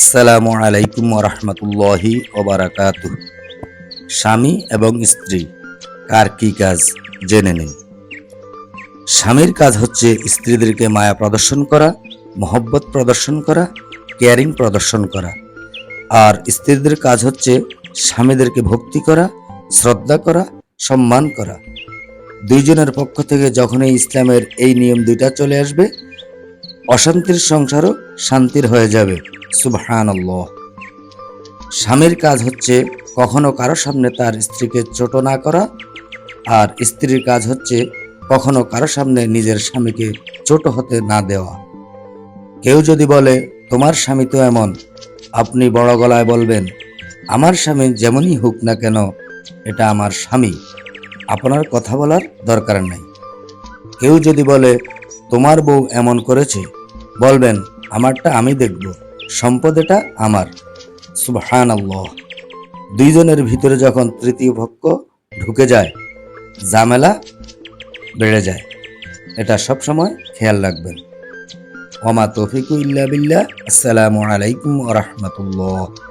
আসসালামু আলাইকুম রহমতুল্লাহি ওবারাকাতু স্বামী এবং স্ত্রী, কার কি কাজ জেনে নিন। স্বামীর কাজ হচ্ছে স্ত্রীদেরকে মায়া প্রদর্শন করা, মহব্বত প্রদর্শন করা, কেয়ারিং প্রদর্শন করা। আর স্ত্রীদের কাজ হচ্ছে স্বামীদেরকে ভক্তি করা, শ্রদ্ধা করা, সম্মান করা। দুইজনের পক্ষ থেকে যখনই ইসলামের এই নিয়ম দুইটা চলে আসবে অশান্তির সংসারও শান্তির হয়ে যাবে। সুবহান স্বামীর কাজ হচ্ছে কখনো কারও সামনে তার স্ত্রীকে ছোট না করা, আর স্ত্রীর কাজ হচ্ছে কখনো কারও সামনে নিজের স্বামীকে ছোট হতে না দেওয়া। কেউ যদি বলে, তোমার স্বামী তো এমন। আপনি বড় গলায় বলবেন, আমার স্বামী যেমনই হোক না কেন, এটা আমার স্বামী। আপনার কথা বলার দরকার নাই। কেউ যদি বলে তোমার বউ এমন করেছে। বলবেন, আমারটা আমি দেখব সম্পদ এটা আমার। সুবহান দুইজনের ভিতরে যখন তৃতীয় পক্ষ ঢুকে যায়, ঝামেলা বেড়ে যায়। এটা সবসময় খেয়াল রাখবেন। ওমা তৌফিকু ইল্লা বিল্লাহ। আসসালামু আলাইকুম রাহমাতুল্লাহ।